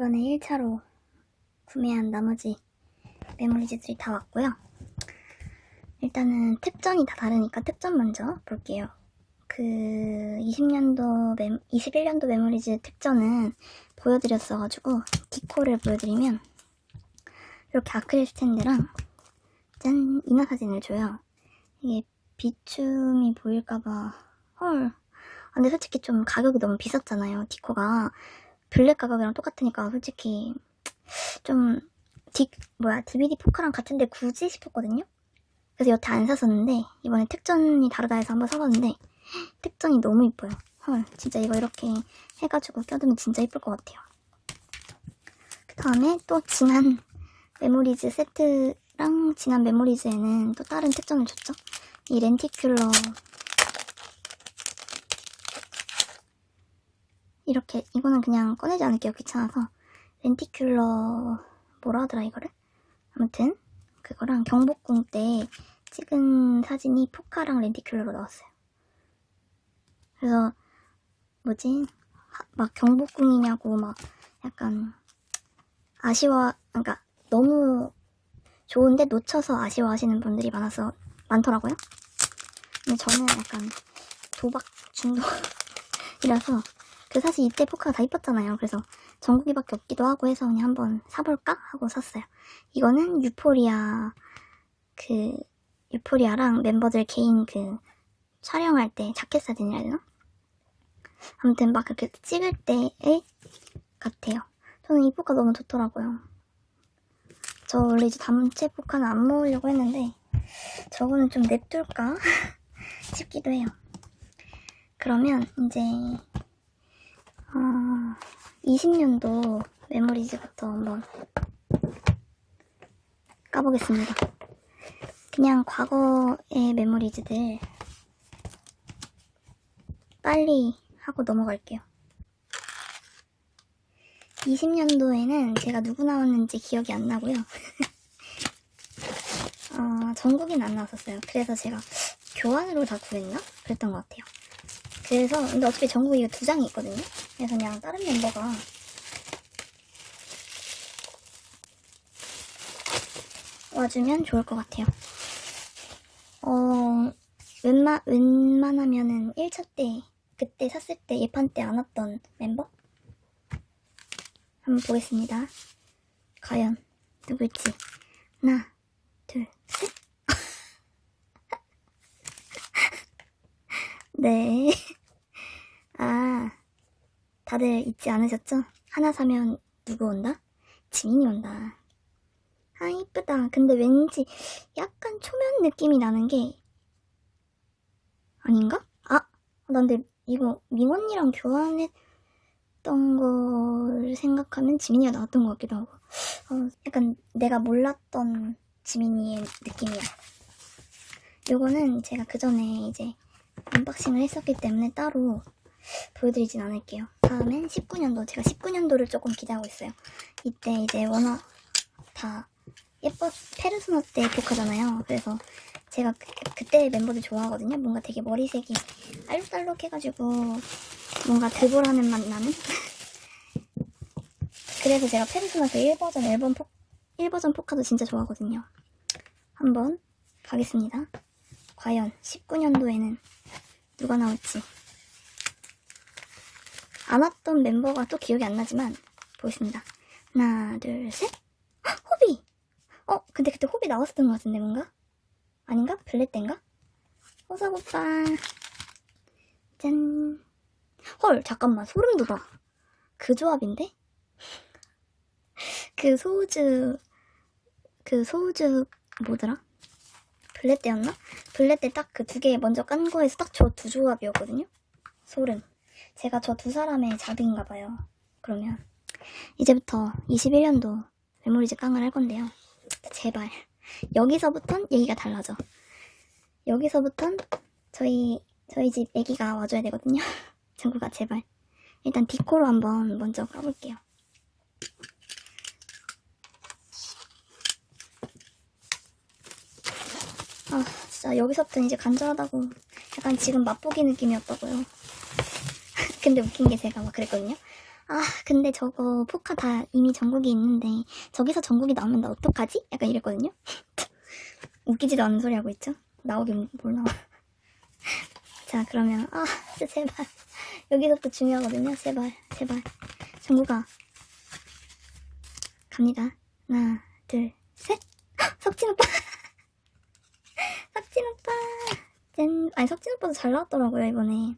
이번에 1차로 구매한 나머지 메모리즈들이 다 왔고요. 일단은 탭전이 다 다르니까 탭전 먼저 볼게요. 그 20년도 메, 21년도 메모리즈 탭전은 보여드렸어가지고 디코를 보여드리면 이렇게 아크릴 스탠드랑 짠 인화 사진을 줘요. 이게 비춤이 보일까봐 헐. 아, 근데 솔직히 좀 가격이 너무 비쌌잖아요. 디코가 블랙 가격이랑 똑같으니까 솔직히 좀 디, 뭐야 DVD 포카랑 같은데 굳이 싶었거든요. 그래서 여태 안 샀었는데 이번에 특전이 다르다 해서 한번 사봤는데 특전이 너무 이뻐요. 헐 진짜 이거 이렇게 해가지고 껴두면 진짜 이쁠 것 같아요. 그 다음에 또 지난 메모리즈 세트랑 지난 메모리즈에는 또 다른 특전을 줬죠. 이 렌티큘러 이렇게 이거는 그냥 꺼내지 않을게요 귀찮아서. 렌티큘러 뭐라 하더라 이거를? 아무튼 그거랑 경복궁 때 찍은 사진이 포카랑 렌티큘러로 나왔어요. 그래서 뭐지? 하- 막 경복궁이냐고 막 약간 아쉬워 그러니까 너무 좋은데 놓쳐서 아쉬워하시는 분들이 많아서 많더라고요. 근데 저는 약간 도박 중독이라서 그 사실 이때 포카가 다 이뻤잖아요. 그래서 전국이밖에 없기도 하고 해서 그냥 한번 사볼까 하고 샀어요. 이거는 유포리아 그 유포리아랑 멤버들 개인 그 촬영할 때 자켓 사진이라 해야 되나? 아무튼 막 그렇게 찍을 때의 같아요. 저는 이 포카 너무 좋더라고요. 저 원래 이제 단체 포카는 안 모으려고 했는데 저거는 좀 냅둘까 싶기도 해요. 그러면 이제 어, 20년도 메모리즈부터 한번 까보겠습니다. 그냥 과거의 메모리즈들 빨리 하고 넘어갈게요. 20년도에는 제가 누구 나왔는지 기억이 안 나고요. 어, 전국인 안 나왔었어요. 그래서 제가 교환으로 다 구했나? 그랬던 것 같아요. 그래서 근데 어차피 전국 이거 두 장이 있거든요. 그냥 다른 멤버가 와주면 좋을 것 같아요. 어 웬만 웬만하면은 1차 때 그때 샀을 때 예판 때 안 왔던 멤버 한번 보겠습니다. 과연 누굴지 하나 둘 셋. 네. 아, 다들 잊지 않으셨죠? 하나 사면 누구 온다? 지민이 온다. 아, 이쁘다. 근데 왠지 약간 초면 느낌이 나는 게, 아닌가? 아, 나 근데 이거 민원이랑 교환했던 걸 생각하면 지민이가 나왔던 것 같기도 하고. 어, 약간 내가 몰랐던 지민이의 느낌이야. 요거는 제가 그 전에 이제 언박싱을 했었기 때문에 따로 보여드리진 않을게요. 다음엔 19년도. 제가 19년도를 조금 기대하고 있어요. 이때 이제 워낙 다 예뻐, 페르소나 때 복하잖아요. 그래서 제가 그, 때 멤버들 좋아하거든요. 뭔가 되게 머리색이 알록달록 해가지고 뭔가 드보라는 맛 나는? 그래서 제가 페르소나 그 1버전 앨범 포, 1버전 포카도 진짜 좋아하거든요. 한번 가겠습니다. 과연 19년도에는 누가 나올지. 안 왔던 멤버가 또 기억이 안 나지만 보겠습니다. 하나, 둘, 셋. 헉, 호비! 어, 근데 그때 호비 나왔었던 것 같은데 뭔가? 아닌가? 블랙 때인가? 호석 오빠. 짠. 헐, 잠깐만. 소름 돋아. 그 조합인데? 그 소우즈, 그 소우즈 뭐더라? 블랙 때였나? 블랙 때딱그 두 개 먼저 깐 거에서 딱 저 두 조합이었거든요? 소름. 제가 저 두 사람의 자비인가 봐요. 그러면 이제부터 21년도 메모리즈 깡을 할 건데요. 제발. 여기서부턴 얘기가 달라져. 여기서부턴 저희 저희 집 애기가 와줘야 되거든요. 친구가 제발. 일단 디코로 한번 먼저 까볼게요. 아, 진짜 여기서부터 이제 간절하다고 약간 지금 맛보기 느낌이었다고요. 근데 웃긴 게 제가 막 그랬거든요. 아, 근데 저거 포카 다 이미 전국이 있는데 저기서 전국이 나오면 나 어떡하지? 약간 이랬거든요. 웃기지도 않은 소리 하고 있죠? 나오긴 뭘 나와. 자, 그러면 아, 진짜 제발 여기서부터 중요하거든요. 제발, 제발. 정국아 갑니다. 하나, 둘, 셋. 헉, 석진 오빠. 석진 오빠. 짠. 아니 석진 오빠도 잘 나왔더라고요 이번에.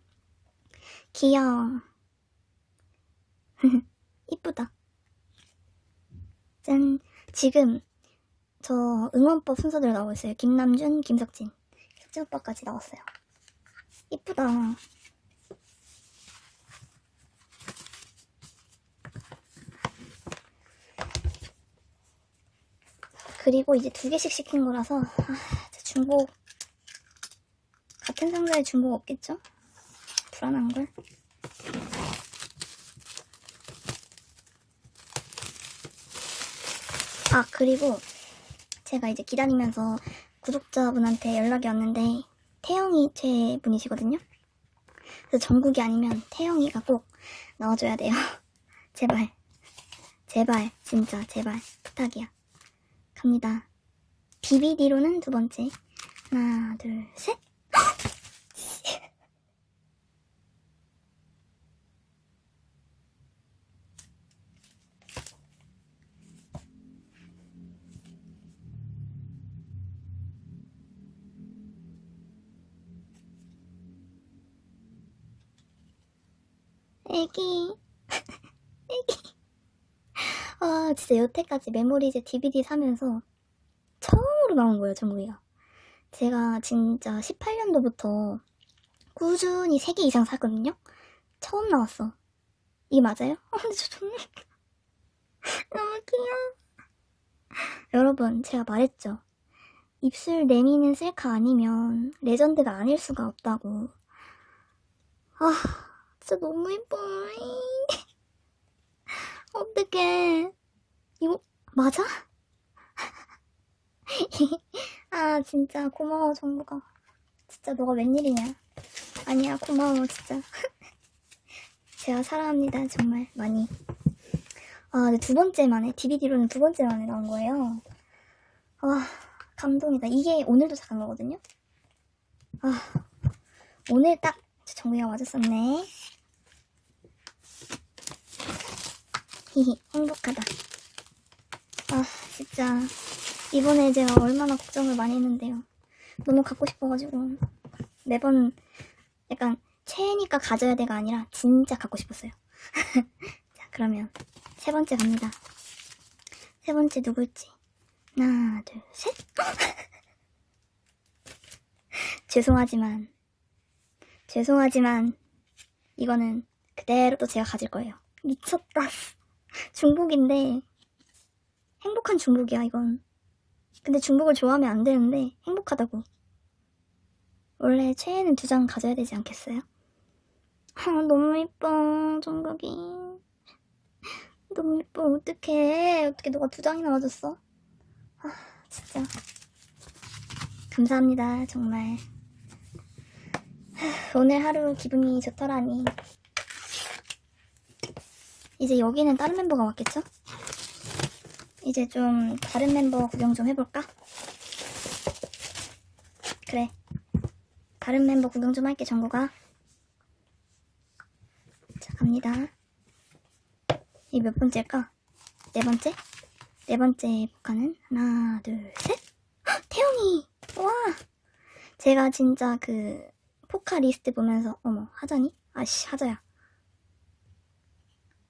귀여워. 이쁘다. 짠. 지금 저 응원법 순서대로 나오고 있어요. 김남준, 김석진. 석진 오빠까지 나왔어요. 이쁘다. 그리고 이제 두 개씩 시킨 거라서 아, 중복 같은 상자에 중복 없겠죠? 불안한 걸. 아 그리고 제가 이제 기다리면서 구독자분한테 연락이 왔는데 태영이 제 분이시거든요. 그래서 전국이 아니면 태영이가 꼭 나와줘야 돼요. 제발, 제발, 진짜 제발 부탁이야. 갑니다. BBD로는 두 번째. 하나, 둘, 셋. 애기, 애기. 아, 진짜 여태까지 메모리즈 DVD 사면서 처음으로 나온 거예요, 정국이가. 제가 진짜 18년도부터 꾸준히 3개 이상 사거든요? 처음 나왔어. 이게 맞아요? 아, 근데 저 정말 너무 귀여워. 여러분, 제가 말했죠. 입술 내미는 셀카 아니면 레전드가 아닐 수가 없다고. 아, 진짜 너무 예뻐. 어떡해. 이거, 맞아? 아, 진짜 고마워, 정부가. 진짜 너가 웬일이냐. 아니야, 고마워, 진짜. 제가 사랑합니다, 정말, 많이. 아, 근데 두 번째 만에, DVD로는 두 번째 만에 나온 거예요. 아, 감동이다. 이게 오늘도 작은 거거든요? 아, 오늘 딱 정부가 맞았었네. 히히, 행복하다. 아, 진짜. 이번에 제가 얼마나 걱정을 많이 했는데요. 너무 갖고 싶어가지고. 매번 약간 최애니까 가져야 돼가 아니라 진짜 갖고 싶었어요. 자, 그러면 세 번째 갑니다. 세 번째 누굴지. 하나, 둘, 셋. 죄송하지만, 죄송하지만, 이거는 그대로 또 제가 가질 거예요. 미쳤다. 중복인데, 행복한 중복이야, 이건. 근데 중복을 좋아하면 안 되는데, 행복하다고. 원래 최애는 두 장 가져야 되지 않겠어요? 아, 너무 이뻐, 정국이. 너무 이뻐, 어떡해. 어떻게 너가 두 장이나 가졌어? 아, 진짜. 감사합니다, 정말. 하, 오늘 하루 기분이 좋더라니. 이제 여기는 다른 멤버가 왔겠죠? 이제 좀 다른 멤버 구경 좀 해볼까? 그래. 다른 멤버 구경 좀 할게, 정구가. 자, 갑니다. 이 몇 번째일까? 네 번째? 네 번째 복화는 하나, 둘, 셋. 헉, 태영이! 와! 제가 진짜 그 포카 리스트 보면서 어머 하자니? 아씨 하자야.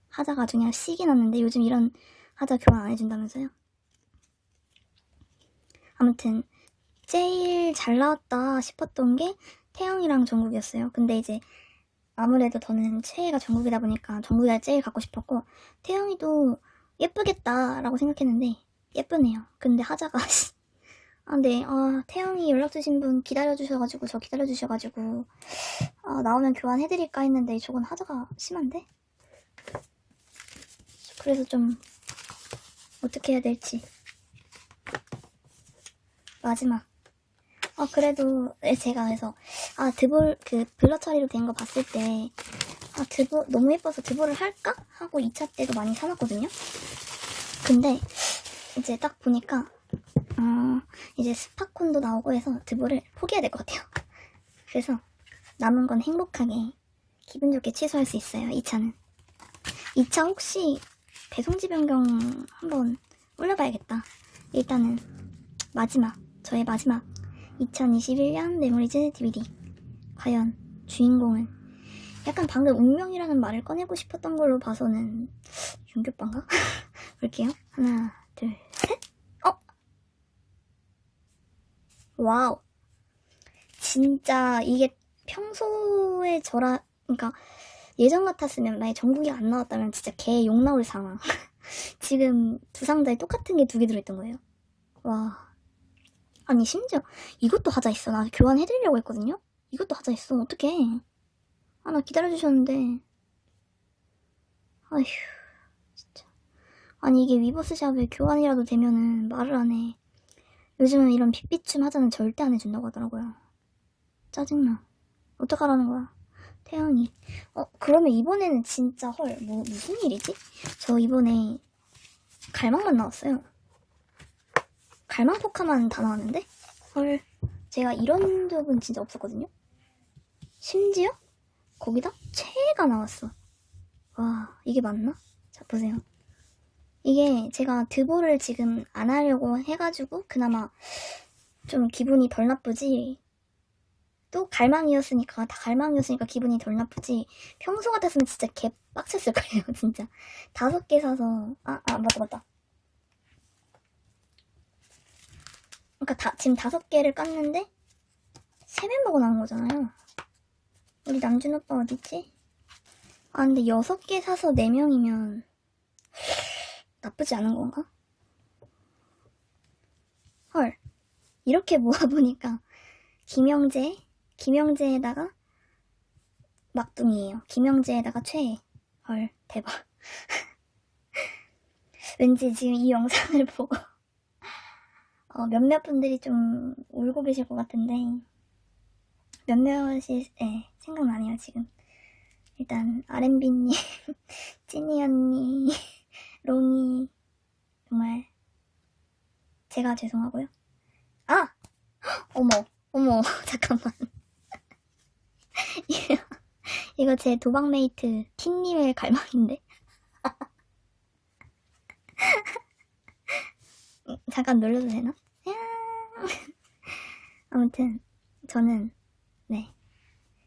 하자가 아주 그냥 씩이 났는데 요즘 이런 하자 교환 안 해준다면서요? 아무튼 제일 잘 나왔다 싶었던 게 태영이랑 정국이었어요. 근데 이제 아무래도 저는 최애가 정국이다 보니까 정국이가 제일 갖고 싶었고 태영이도 예쁘겠다라고 생각했는데 예쁘네요. 근데 하자가 아, 네. 아, 태영이 연락 주신 분 기다려 주셔가지고, 저 기다려 주셔가지고, 아, 나오면 교환해드릴까 했는데, 저건 하자가 심한데? 그래서 좀, 어떻게 해야 될지. 마지막. 아, 그래도, 네, 제가 그래서, 아, 드볼, 그, 블러 처리로 된 거 봤을 때, 아, 드보, 너무 예뻐서 드보를 할까? 하고 2차 때도 많이 사놨거든요. 근데, 이제 딱 보니까, 어, 이제 스파콘도 나오고 해서 드보를 포기해야 될 것 같아요. 그래서, 남은 건 행복하게, 기분 좋게 취소할 수 있어요, 2차는. 2차 혹시, 배송지 변경 한번 올려봐야겠다. 일단은, 마지막, 저의 마지막, 2021년 메모리즈 DVD. 과연, 주인공은 약간 방금 운명이라는 말을 꺼내고 싶었던 걸로 봐서는 윤규빠인가? 볼게요. 하나, 둘, 셋. 어? 와우. 진짜 이게 평소에 저라, 그러니까 예전 같았으면 만약에 전국이 안 나왔다면 진짜 개 욕 나올 상황. 지금 두 상자에 똑같은 게 두 개 들어있던 거예요. 와. 아니 심지어 이것도 하자 있어. 나 교환해드리려고 했거든요. 이것도 하자 있어. 어떡해. 아, 나 기다려주셨는데. 아휴, 진짜. 아니, 이게 위버스샵에 교환이라도 되면은 말을 안 해. 요즘은 이런 빗비춤 하자는 절대 안 해준다고 하더라고요. 짜증나. 어떡하라는 거야. 태양이. 어, 그러면 이번에는 진짜 헐, 뭐, 무슨 일이지? 저 이번에 갈망만 나왔어요. 갈망 포카만 다 나왔는데? 헐, 제가 이런 적은 진짜 없었거든요? 심지어 거기다 최애가 나왔어. 와, 이게 맞나? 자, 보세요. 이게 제가 드보를 지금 안 하려고 해가지고 그나마 좀 기분이 덜 나쁘지. 또 갈망이었으니까, 다 갈망이었으니까 기분이 덜 나쁘지. 평소 같았으면 진짜 개 빡쳤을 거예요, 진짜. 다섯 개 사서, 아, 아, 맞다, 맞다. 그러니까 다, 지금 다섯 개를 깠는데, 세 멤버가 나온 거잖아요. 우리 남준 오빠 어딨지? 아, 근데 여섯 개 사서 네 명이면 나쁘지 않은 건가? 헐. 이렇게 모아보니까 김영재, 김영재에다가 막둥이에요. 김영재에다가 최애. 헐, 대박. 왠지 지금 이 영상을 보고 어, 몇몇 분들이 좀 울고 계실 것 같은데 몇몇이 예, 생각나네요 지금 일단 R&B님 찐이 언니 롱이 정말 제가 죄송하고요. 아! 어머 어머 잠깐만. 이거, 제 도박메이트 틴님의 갈망인데? 잠깐 눌러도 되나? 아무튼 저는 네.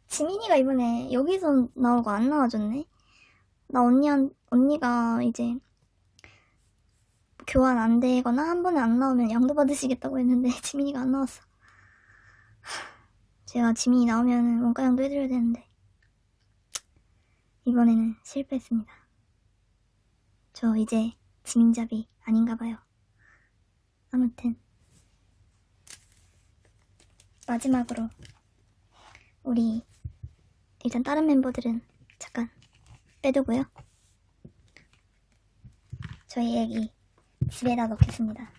지민이가 이번에 여기서 나오고 안 나와줬네. 나 언니한 언니가 이제 교환 안 되거나 한 번에 안 나오면 양도 받으시겠다고 했는데 지민이가 안 나왔어. 제가 지민이 나오면 원가 양도 해드려야 되는데 이번에는 실패했습니다. 저 이제 지민잡이 아닌가 봐요. 아무튼 마지막으로 우리 일단 다른 멤버들은 잠깐 빼두고요. 저희 애기 집에다 넣겠습니다.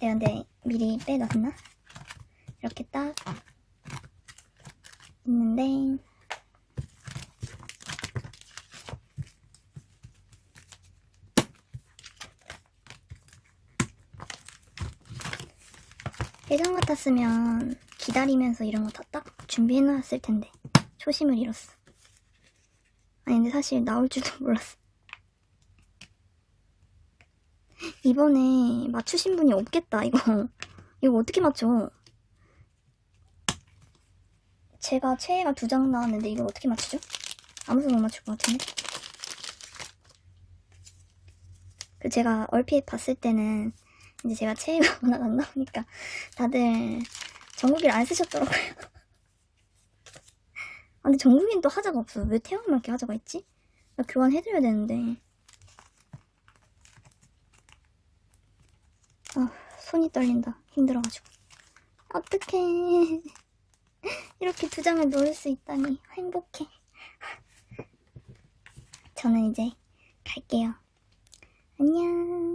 내가 근데 미리 빼놨나? 이렇게 딱 있는데 예전 같았으면 기다리면서 이런 거 다 딱 준비해놨을 텐데 초심을 잃었어. 아니 근데 사실 나올 줄도 몰랐어. 이번에 맞추신 분이 없겠다 이거. 이거 어떻게 맞춰? 제가 최애가 두 장 나왔는데 이걸 어떻게 맞추죠? 아무도 못 맞출 것 같은데. 그 제가 얼핏 봤을 때는 이제 제가 최애가 워낙 안 나오니까 다들 전국일 안 쓰셨더라고요. 아, 근데 전국인 또 하자가 없어. 왜 태양만 이렇게 하자가 있지? 나 교환해드려야 되는데. 아, 손이 떨린다. 힘들어가지고. 어떡해. 이렇게 두 장을 넣을 수 있다니. 행복해. 저는 이제 갈게요. 안녕.